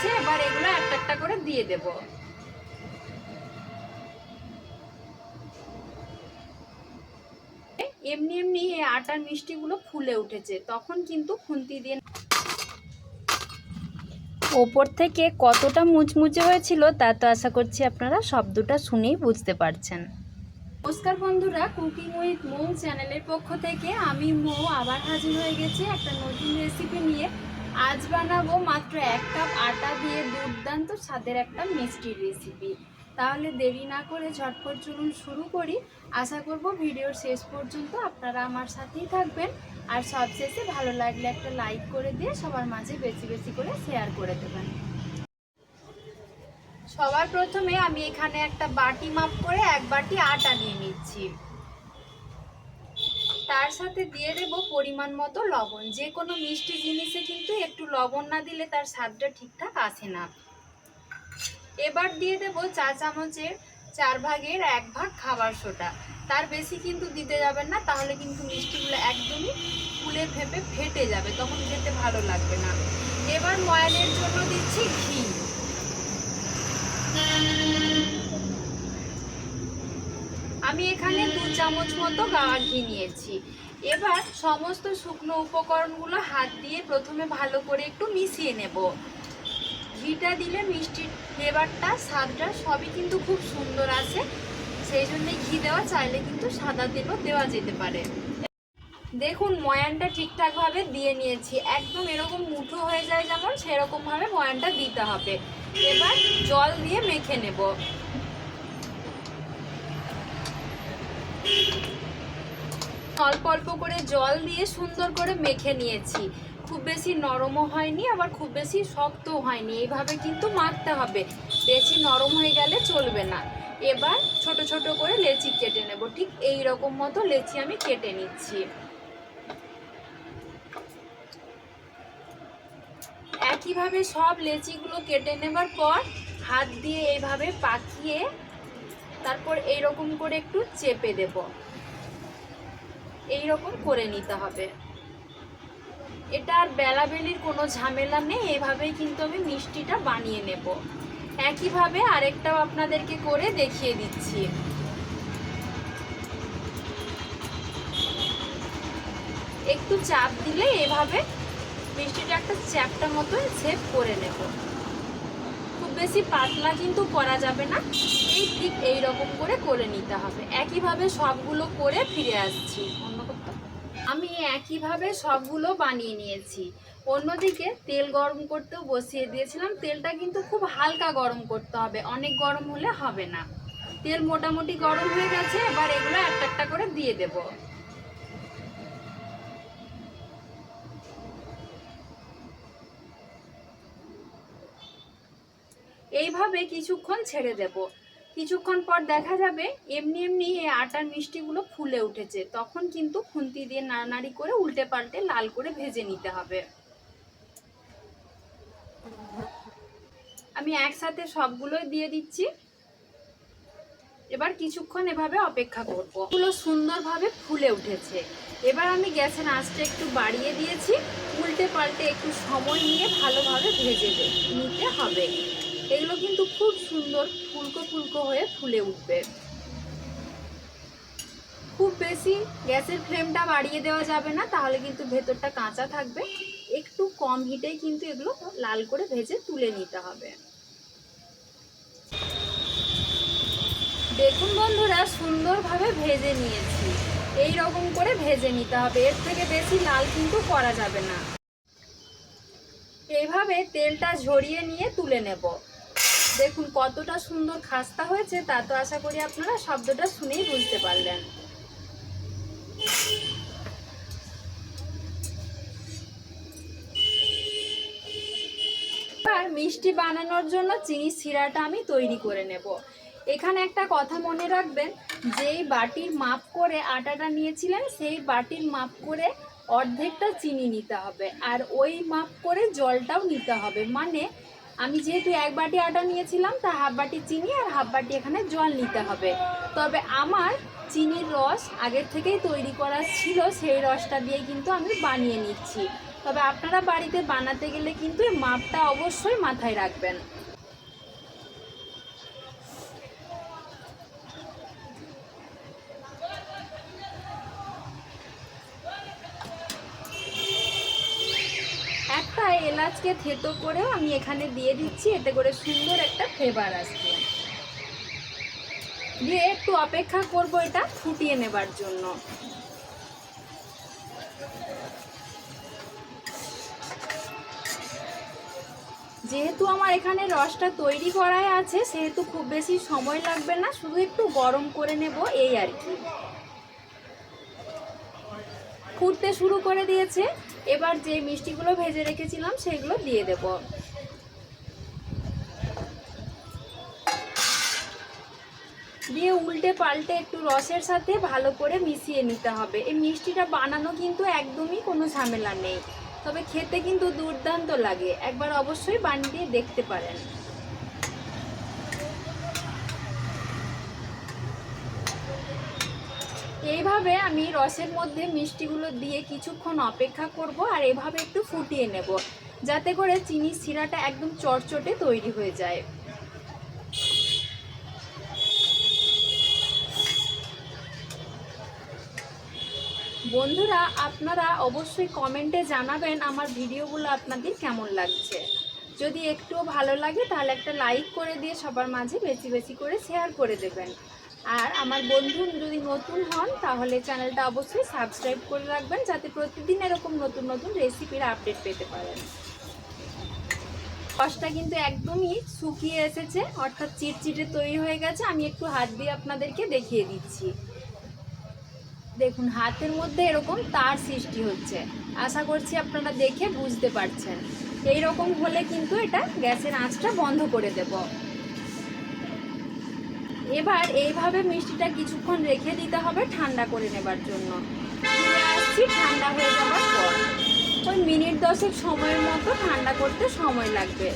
গেছে এবার এগুলো একটা একটা করে দিয়ে দেব। এমনি এমনি এই আটার মিষ্টিগুলো ফুলে উঠেছে, তখন কিন্তু খুন্তি দিয়ে ওপর থেকে কতটা মুচমুচে হয়েছিল তা তো আশা করছি আপনারা শব্দটা শুনেই বুঝতে পারছেন। নমস্কার বন্ধুরা কুকিং উইথ মৌ চ্যানেলের পক্ষ থেকে আমি মৌ আবার হাজির হয়ে গেছি একটা নতুন রেসিপি নিয়ে। আজ বানাবো মাত্র এক কাপ আটা দিয়ে দুর্দান্ত স্বাদের একটা মিষ্টির রেসিপি তাহলে দেরি না করে ঝটপট চলুন শুরু করি। আশা করব ভিডিওর শেষ পর্যন্ত আপনারা আমার সাথেই থাকবেন। আর সবশেষে ভালো লাগলে একটা লাইক করে দিয়ে সবার মাঝে বেশি বেশি করে শেয়ার করে দেবেন। সবার প্রথমে আমি এখানে একটা বাটি মাপ করে এক বাটি আটা নিয়ে নিচ্ছি। তার সাথে দিয়ে দেব পরিমাণ মতো লবণ। যে কোনো মিষ্টি জিনিসে কিন্তু একটু লবণ না দিলে তার স্বাদটা ঠিকঠাক আসে না। এবার দিয়ে দেব চা চামচের চার ভাগের এক ভাগ খাবার সোটা তার বেশি কিন্তু দিতে যাবেন না, তাহলে কিন্তু মিষ্টিগুলো একদমই ফুলে ফেপে ফেটে যাবে, তখন খেতে ভালো লাগবে না। এবার ময়ানের জন্য দিচ্ছি ঘি। আমি এখানে দু চামচ মতো গাওয়া ঘি নিয়েছি। এবার সমস্ত শুকনো উপকরণগুলো হাত দিয়ে প্রথমে ভালো করে একটু মিশিয়ে নেব। ঘিটা দিলে মিষ্টির ফ্লেভারটা, স্বাদটা সবই কিন্তু খুব সুন্দর আছে সেই জন্যে ঘি দেওয়া চাইলে কিন্তু সাদা তেলও দেওয়া যেতে পারে। দেখুন, ময়ানটা ঠিকঠাকভাবে দিয়ে নিয়েছি। একদম এরকম মুঠো হয়ে যায় যেমন সেরকমভাবে ময়ানটা দিতে হবে। এবার জল দিয়ে মেখে নেব। অল্প অল্প করে জল দিয়ে সুন্দর করে মেখে নিয়েছি। খুব বেশি নরমও হয়নি, আবার খুব বেশি শক্তও হয়নি। এইভাবে কিন্তু মাখতে হবে। বেশি নরম হয়ে গেলে চলবে না। এবার ছোট ছোট করে লেচি কেটে নেব। ঠিক এই রকম মতো লেচি আমি কেটে নিচ্ছি। একইভাবে সব লেচিগুলো কেটে নেবার পর হাত দিয়ে এইভাবে পাকিয়ে তারপর এইরকম করে একটু চেপে দেব। এই রকম করে নিতে হবে। এটা আর বেলাবেলির কোনো ঝামেলা নেই, এভাবেই কিন্তু আমি মিষ্টিটা বানিয়ে নেব। একইভাবে আরেকটাও আপনাদেরকে করে দেখিয়ে দিচ্ছি। একটু চাপ দিলে এভাবে মিষ্টিটা একটা চ্যাপটা মতো সেভ করে নেব। বেশি পাতলা কিন্তু করা যাবে না। এই ঠিক এই রকম করে করে নিতে হবে। একইভাবে সবগুলো করে ফিরে আসছি। অন্য কোথাও আমি একইভাবে সবগুলো বানিয়ে নিয়েছি। অন্যদিকে তেল গরম করতেও বসিয়ে দিয়েছিলাম। তেলটা কিন্তু খুব হালকা গরম করতে হবে। অনেক গরম হলে হবে না। তেল মোটামুটি গরম হয়ে গেছে। এবার এগুলো একটা একটা করে দিয়ে দেবো। এইভাবে কিছুক্ষণ ছেড়ে দেব। কিছুক্ষণ পর দেখা যাবে এমনি এমনি এই আটার মিষ্টিগুলো ফুলে উঠেছে। তখন কিন্তু খুন্তি দিয়ে নাড়ানাড়ি করে উল্টে পাল্টে লাল করে ভেজে নিতে হবে। আমি একসাথে সবগুলোই দিয়ে দিচ্ছি। এবার কিছুক্ষণ এভাবে অপেক্ষা করব। এগুলো সুন্দরভাবে ফুলে উঠেছে। এবার আমি গ্যাসের আঁচটা একটু বাড়িয়ে দিয়েছি। উল্টে পাল্টে একটু সময় নিয়ে ভালোভাবে ভেজে নিতে হবে। এগুলো কিন্তু খুব সুন্দর ফুলকো ফুলকো হয়ে ফুলে উঠবে। খুব বেশি গ্যাসের ফ্লেমটা বাড়িয়ে দেওয়া যাবে না, তাহলে কিন্তু ভেতরটা কাঁচা থাকবে। একটু কম হিটেই কিন্তু এগুলো লাল করে ভেজে তুলে নিতে হবে। দেখুন বন্ধুরা, সুন্দরভাবে ভেজে নিয়েছি। এই রকম করে ভেজে নিতে হবে, এর থেকে বেশি লাল কিন্তু করা যাবে না। এইভাবে তেলটা ঝরিয়ে নিয়ে তুলে নেব। দেখুন কতটা সুন্দর খাস্তা হয়েছে, তা তো আশা করি আপনারা শব্দটা শুনেই বুঝতে পারলেন। মিষ্টি বানানোর জন্য চিনি সিরাটা আমি তৈরি করে নেব। এখানে একটা কথা মনে রাখবেন, যেই বাটির মাপ করে আটাটা নিয়েছিলেন, সেই বাটির মাপ করে অর্ধেকটা চিনি নিতে হবে, আর ওই মাপ করে জলটাও নিতে হবে। মানে আমি যেহেতু এক বাটি আটা নিয়েছিলাম, তা হাফ বাটি চিনি আর হাফ বাটি এখানে জল নিতে হবে। তবে আমার চিনির রস আগের থেকেই তৈরি করা ছিল, সেই রসটা দিয়ে কিন্তু আমি বানিয়ে নিচ্ছি। তবে আপনারা বাড়িতে বানাতে গেলে কিন্তু মাপটা অবশ্যই মাথায় রাখবেন। এলাচকে থেতো করেও আমি এখানে দিয়ে দিচ্ছি, এতে করে সুন্দর একটা ফ্লেভার আসবে। দিয়ে একটু অপেক্ষা করব এটা ফুটিয়ে নেবার জন্য। যেহেতু আমার এখানে রসটা তৈরি করাই আছে, সেহেতু খুব বেশি সময় লাগবে না, শুধু একটু গরম করে নেব, এই আর কি। ফুটতে শুরু করে দিয়েছে। এবার যে মিষ্টিগুলো ভেজে রেখেছিলাম, সেগুলো দিয়ে দেব। দিয়ে উল্টে পাল্টে একটু রসের সাথে ভালো করে মিশিয়ে নিতে হবে। এই মিষ্টিটা বানানো কিন্তু একদমই কোনো ঝামেলা নেই, তবে খেতে কিন্তু দুর্দান্ত লাগে। একবার অবশ্যই বানিয়ে দেখতে পারেন। এইভাবে আমি রসের মধ্যে মিষ্টিগুলো দিয়ে কিছুক্ষণ অপেক্ষা করব আর এভাবে একটু ফুটিয়ে নেব, যাতে করে চিনির শিরাটা একদম চটচটে তৈরি হয়ে যায়। বন্ধুরা, আপনারা অবশ্যই কমেন্টে জানাবেন আমার ভিডিওগুলো আপনাদের কেমন লাগছে। যদি একটুও ভালো লাগে, তাহলে একটা লাইক করে দিয়ে সবার মাঝে বেশি বেশি করে শেয়ার করে দেবেন। আর আমার বন্ধু যদি নতুন হন, তাহলে চ্যানেলটা অবশ্যই সাবস্ক্রাইব করে রাখবেন, যাতে প্রতিদিন এরকম নতুন নতুন রেসিপির আপডেট পেতে পারেন। রসটা কিন্তু একদমই শুকিয়ে এসেছে, অর্থাৎ চিটচিটে তৈরি হয়ে গেছে। আমি একটু হাত দিয়ে আপনাদেরকে দেখিয়ে দিচ্ছি। দেখুন, হাতের মধ্যে এরকম তার সৃষ্টি হচ্ছে। আশা করছি আপনারা দেখে বুঝতে পারছেন। এই রকম হলে কিন্তু এটা গ্যাসের আঁচটা বন্ধ করে দেব। এবার এইভাবে মিষ্টিটা কিছুক্ষণ রেখে দিতে হবে ঠান্ডা করে নেবার জন্য। আসছি, ঠান্ডা হয়ে যাওয়ার পর। ওই মিনিট দশেক সময়ের মতো ঠান্ডা করতে সময় লাগবে।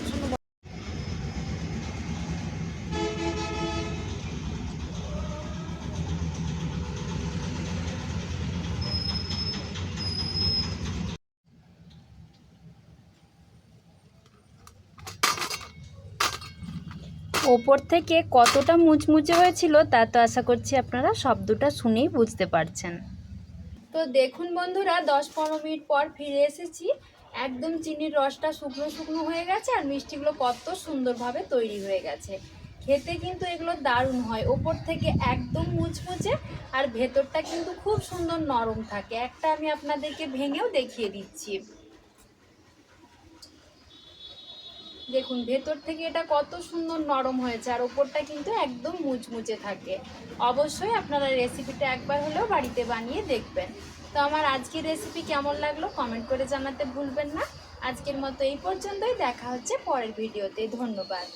ওপর থেকে কতটা মুচমুচে হয়েছিল তা তো আশা করছি আপনারা শব্দটা শুনেই বুঝতে পারছেন। তো দেখুন বন্ধুরা, দশ পনেরো মিনিট পর ফিরে এসেছি। একদম চিনির রসটা শুকনো শুকনো হয়ে গেছে আর মিষ্টিগুলো কত সুন্দরভাবে তৈরি হয়ে গেছে। খেতে কিন্তু এগুলো দারুণ হয়, ওপর থেকে একদম মুচমুচে আর ভেতরটা কিন্তু খুব সুন্দর নরম থাকে। একটা আমি আপনাদেরকে ভেঙেও দেখিয়ে দিচ্ছি। দেখুন, ভেতর থেকে এটা কত সুন্দর নরম হয়েছে আর ওপরটা কিন্তু একদম মুচমুচে থাকে। অবশ্যই আপনারা রেসিপিটা একবার হলেও বাড়িতে বানিয়ে দেখবেন। তো আমার আজকের রেসিপি কেমন লাগল কমেন্ট করে জানাতে ভুলবেন না। আজকের মতো এই পর্যন্তই, দেখা হচ্ছে পরের ভিডিওতে ধন্যবাদ।